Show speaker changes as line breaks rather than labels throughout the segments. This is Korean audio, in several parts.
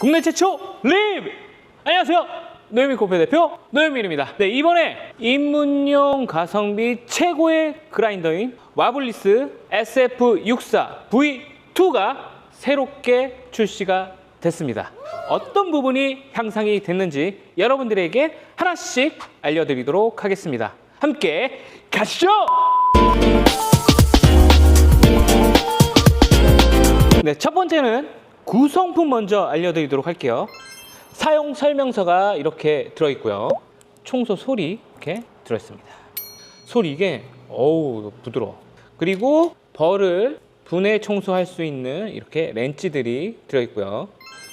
국내 최초 리뷰! 안녕하세요. 노현민 코페 대표 노현민입니다. 네, 이번에 입문용 가성비 최고의 그라인더인 와블리스 SF64 V2가 새롭게 출시가 됐습니다. 어떤 부분이 향상이 됐는지 여러분들에게 하나씩 알려드리도록 하겠습니다. 함께 가시죠! 네, 첫 번째는 구성품 먼저 알려드리도록 할게요. 사용 설명서가 이렇게 들어있고요. 청소 소리 이렇게 들어있습니다. 소리 이게 어우 부드러워. 그리고 벌을 분해 청소할 수 있는 이렇게 렌치들이 들어있고요.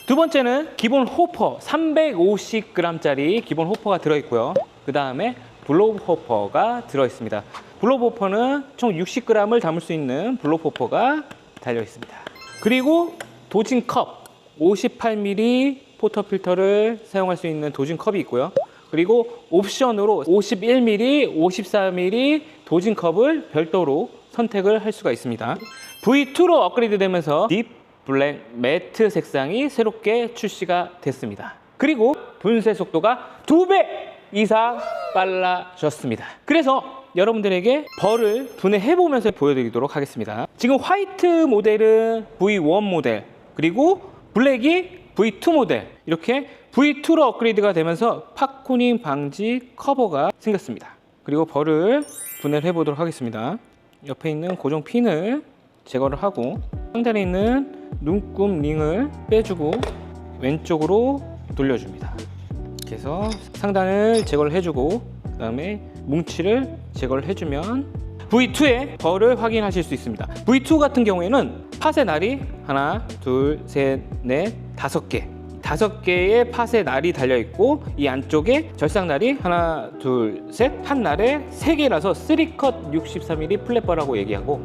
두 번째는 기본 호퍼 350g짜리 기본 호퍼가 들어있고요. 그 다음에 블로우 호퍼가 들어있습니다. 블로우 호퍼는 총 60g을 담을 수 있는 블로우 호퍼가 달려 있습니다. 그리고 도진 컵 58ml 포터 필터를 사용할 수 있는 도진 컵이 있고요. 그리고 옵션으로 51ml, 54ml 도진 컵을 별도로 선택을 할 수가 있습니다. V2로 업그레이드 되면서 딥 블랙 매트 색상이 새롭게 출시가 됐습니다. 그리고 분쇄 속도가 두배 이상 빨라졌습니다. 그래서 여러분들에게 벌을 분해해 보면서 보여드리도록 하겠습니다. 지금 화이트 모델은 V1 모델 그리고 블랙이 V2 모델 이렇게 V2로 업그레이드가 되면서 팝코닝 방지 커버가 생겼습니다. 그리고 벌을 분해를 해보도록 하겠습니다. 옆에 있는 고정 핀을 제거를 하고 상단에 있는 눈금 링을 빼주고 왼쪽으로 돌려줍니다. 이렇게 해서 상단을 제거를 해주고 그 다음에 뭉치를 제거를 해주면 V2의 벌을 확인하실 수 있습니다. V2 같은 경우에는 팥의 날이? 하나, 둘, 셋, 넷, 다섯 개. 다섯 개의 팥의 날이 달려 있고 이 안쪽에 절삭 날이 하나, 둘, 셋, 한 날에 세 개라서 3컷 63mm 플랫버라고 얘기하고.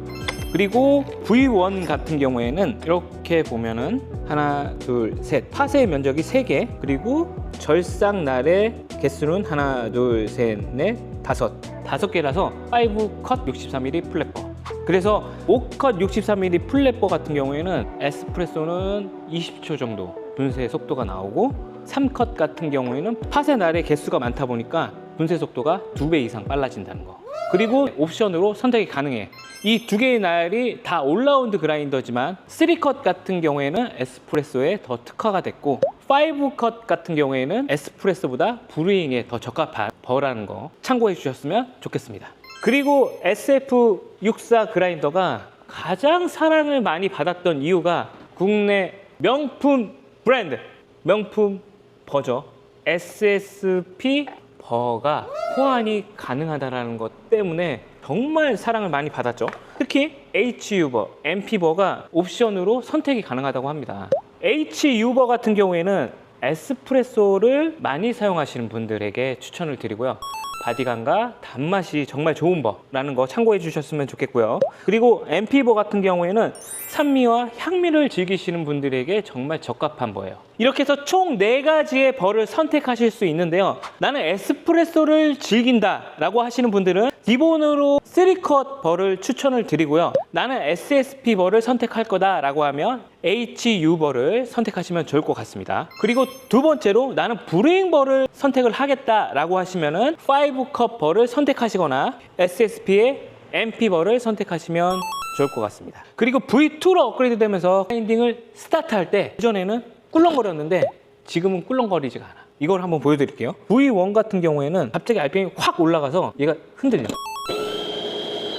그리고 V1 같은 경우에는 이렇게 보면은 하나, 둘, 셋 팥의 면적이 세 개. 그리고 절삭 날의 개수는 하나, 둘, 셋, 넷, 다섯. 다섯 개라서 5컷 63mm 플랫버 그래서 5컷 63mm 플랫버 같은 경우에는 에스프레소는 20초 정도 분쇄 속도가 나오고 3컷 같은 경우에는 팥의 날의 개수가 많다 보니까 분쇄 속도가 두 배 이상 빨라진다는 거 그리고 옵션으로 선택이 가능해 이 두 개의 날이 다 올라운드 그라인더지만 3컷 같은 경우에는 에스프레소에 더 특화가 됐고 5컷 같은 경우에는 에스프레소보다 브루잉에 더 적합한 버라는 거 참고해 주셨으면 좋겠습니다. 그리고 SF64 그라인더가 가장 사랑을 많이 받았던 이유가 국내 명품 브랜드, 명품 버저 SSP 버가 호환이 가능하다는 것 때문에 정말 사랑을 많이 받았죠. 특히 Hu버, MP버가 옵션으로 선택이 가능하다고 합니다. Hu버 같은 경우에는 에스프레소를 많이 사용하시는 분들에게 추천을 드리고요. 바디감과 단맛이 정말 좋은 버라는 거 참고해 주셨으면 좋겠고요. 그리고 MP버 같은 경우에는 산미와 향미를 즐기시는 분들에게 정말 적합한 버예요. 이렇게 해서 총 네가지의 버를 선택하실 수 있는데요. 나는 에스프레소를 즐긴다 라고 하시는 분들은 기본으로 3컷 버를 추천을 드리고요. 나는 SSP 버를 선택할 거다 라고 하면 HU 버를 선택하시면 좋을 것 같습니다. 그리고 두 번째로 나는 브레잉 버를 선택을 하겠다 라고 하시면은 5컷 버를 선택하시거나 SSP의 MP 버를 선택하시면 좋을 것 같습니다. 그리고 V2로 업그레이드 되면서 파인딩을 스타트할 때 예전에는 꿀렁거렸는데 지금은 꿀렁거리지가 않아. 이걸 한번 보여드릴게요. V1 같은 경우에는 갑자기 RPM이 확 올라가서 얘가 흔들려.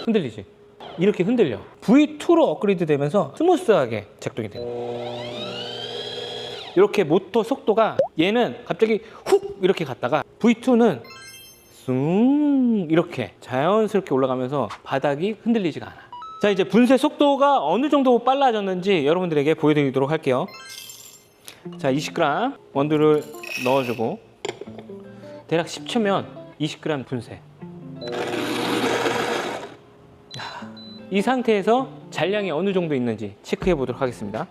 흔들리지? 이렇게 흔들려. V2로 업그레이드 되면서 스무스하게 작동이 돼요. 이렇게 모터 속도가 얘는 갑자기 훅 이렇게 갔다가 V2는 숭 이렇게 자연스럽게 올라가면서 바닥이 흔들리지가 않아. 자 이제 분쇄 속도가 어느 정도 빨라졌는지 여러분들에게 보여드리도록 할게요. 자 20g 원두를 넣어주고 대략 10초면 20g 분쇄. 이 상태에서 잔량이 어느 정도 있는지 체크해 보도록 하겠습니다.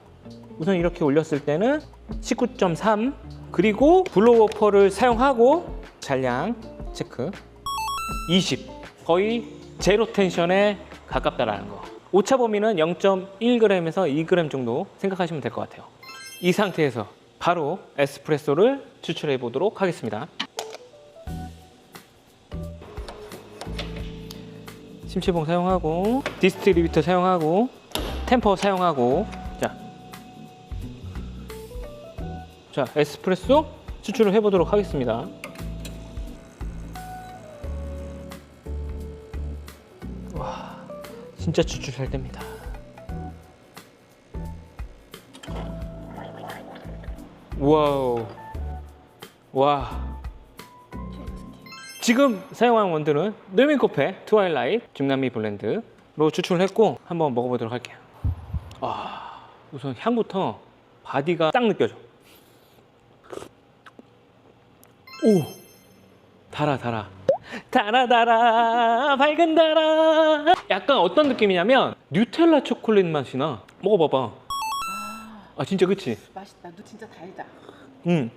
우선 이렇게 올렸을 때는 19.3 그리고 블로워퍼를 사용하고 잔량 체크 20 거의 제로 텐션에 가깝다라는 거 오차 범위는 0.1g에서 2g 정도 생각하시면 될 것 같아요 이 상태에서 바로 에스프레소를 추출해 보도록 하겠습니다. 심치봉 사용하고 디스트리뷰터 사용하고 템퍼 사용하고 자, 자 에스프레소 추출을 해보도록 하겠습니다. 와, 진짜 추출 잘 됩니다. 와우, 와. 지금 사용한 원두는 느민코페 트와일라이트 중남미 블렌드로 추출을 했고 한번 먹어보도록 할게요. 아, 우선 향부터 바디가 딱 느껴져. 오, 달아 달아. 달아 달아 밝은 달아. 약간 어떤 느낌이냐면 뉴텔라 초콜릿 맛이 나. 먹어봐봐. 아 진짜 그치?
맛있다. 너 진짜 달다.
음.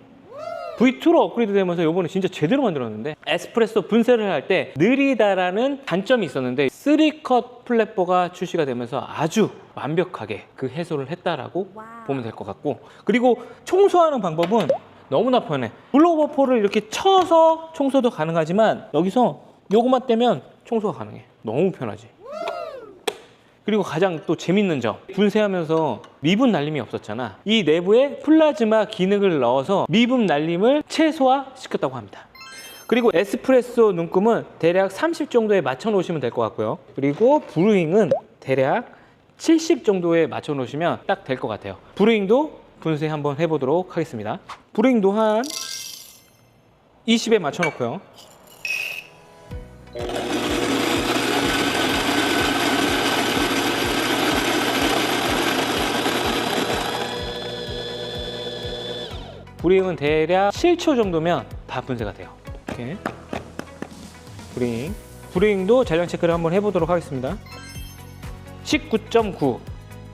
V2로 업그레이드 되면서 요번에 진짜 제대로 만들었는데 에스프레소 분쇄를 할 때 느리다라는 단점이 있었는데 3컷 플랫버가 출시가 되면서 아주 완벽하게 그 해소를 했다라고 보면 될 것 같고 그리고 청소하는 방법은 너무나 편해 블로버포를 이렇게 쳐서 청소도 가능하지만 여기서 요거만 떼면 청소가 가능해 너무 편하지 그리고 가장 또 재밌는 점 분쇄하면서 미분 날림이 없었잖아. 이 내부에 플라즈마 기능을 넣어서 미분 날림을 최소화시켰다고 합니다. 그리고 에스프레소 눈금은 대략 30 정도에 맞춰 놓으시면 될 것 같고요. 그리고 브루잉은 대략 70 정도에 맞춰 놓으시면 딱 될 것 같아요. 브루잉도 분쇄 한번 해보도록 하겠습니다. 브루잉도 한 20에 맞춰 놓고요 브링은 대략 7초 정도면 다 분쇄가 돼요. 이렇게 브링 브링도 잔량 체크를 한번 해보도록 하겠습니다. 19.9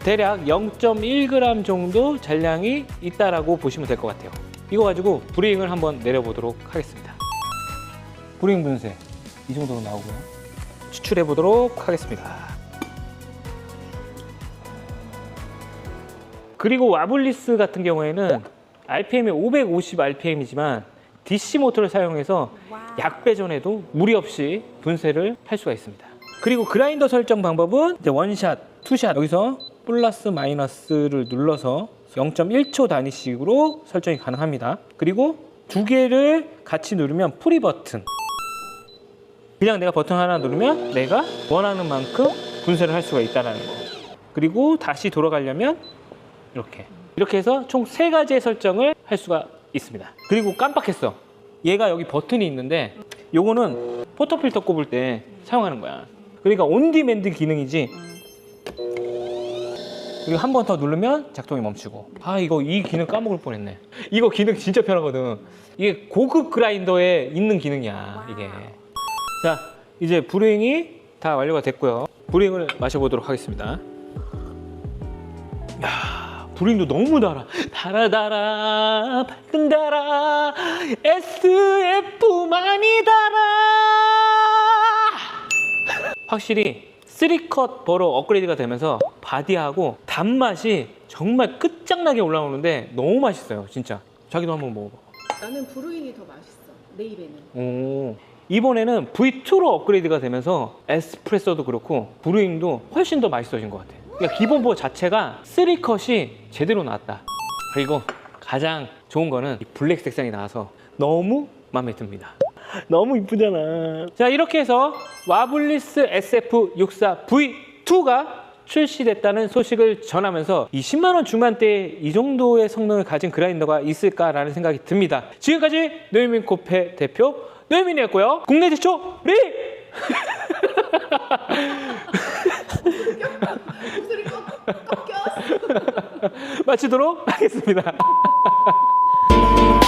대략 0.1g 정도 잔량이 있다라고 보시면 될 것 같아요. 이거 가지고 브링을 한번 내려보도록 하겠습니다. 브링 분쇄 이 정도로 나오고요. 추출해 보도록 하겠습니다. 그리고 와블리스 같은 경우에는 RPM이 550 RPM이지만 DC 모터를 사용해서 약 배전에도 무리 없이 분쇄를 할 수가 있습니다. 그리고 그라인더 설정 방법은 이제 원샷, 투샷 여기서 플러스 마이너스를 눌러서 0.1초 단위씩으로 설정이 가능합니다. 그리고 두 개를 같이 누르면 프리 버튼. 그냥 내가 버튼 하나 누르면 내가 원하는 만큼 분쇄를 할 수가 있다는 거. 그리고 다시 돌아가려면 이렇게 이렇게 해서 총 세 가지의 설정을 할 수가 있습니다. 그리고 깜빡했어. 얘가 여기 버튼이 있는데 요거는 포토 필터 꼽을 때 사용하는 거야. 그러니까 온디맨드 기능이지. 그리고 한 번 더 누르면 작동이 멈추고. 아 이거 이 기능 까먹을 뻔했네. 이거 기능 진짜 편하거든. 이게 고급 그라인더에 있는 기능이야 이게. 자 이제 브루잉이 다 완료가 됐고요. 브루잉을 마셔보도록 하겠습니다. 야, 브링도 너무 달아. 달아 달아 밝은 달아 SF만이 달아. 확실히 3컷 버로 업그레이드가 되면서 바디하고 단맛이 정말 끝장나게 올라오는데 너무 맛있어요, 진짜. 자기도 한번 먹어봐.
나는 브루잉이 더 맛있어. 내 입에는.
오. 이번에는 V2로 업그레이드가 되면서 에스프레소도 그렇고 브루잉도 훨씬 더 맛있어진 것 같아요. 그러니까 기본보 자체가 3컷이 제대로 나왔다. 그리고 가장 좋은 거는 이 블랙 색상이 나와서 너무 마음에 듭니다. 너무 이쁘잖아. 자 이렇게 해서 와블리스 SF64 V2가 출시됐다는 소식을 전하면서 이 10만 원 중반대에 이 정도의 성능을 가진 그라인더가 있을까라는 생각이 듭니다. 지금까지 노유민 코페 대표 노유민이었고요. 국내 최초 리. 마치도록 하겠습니다.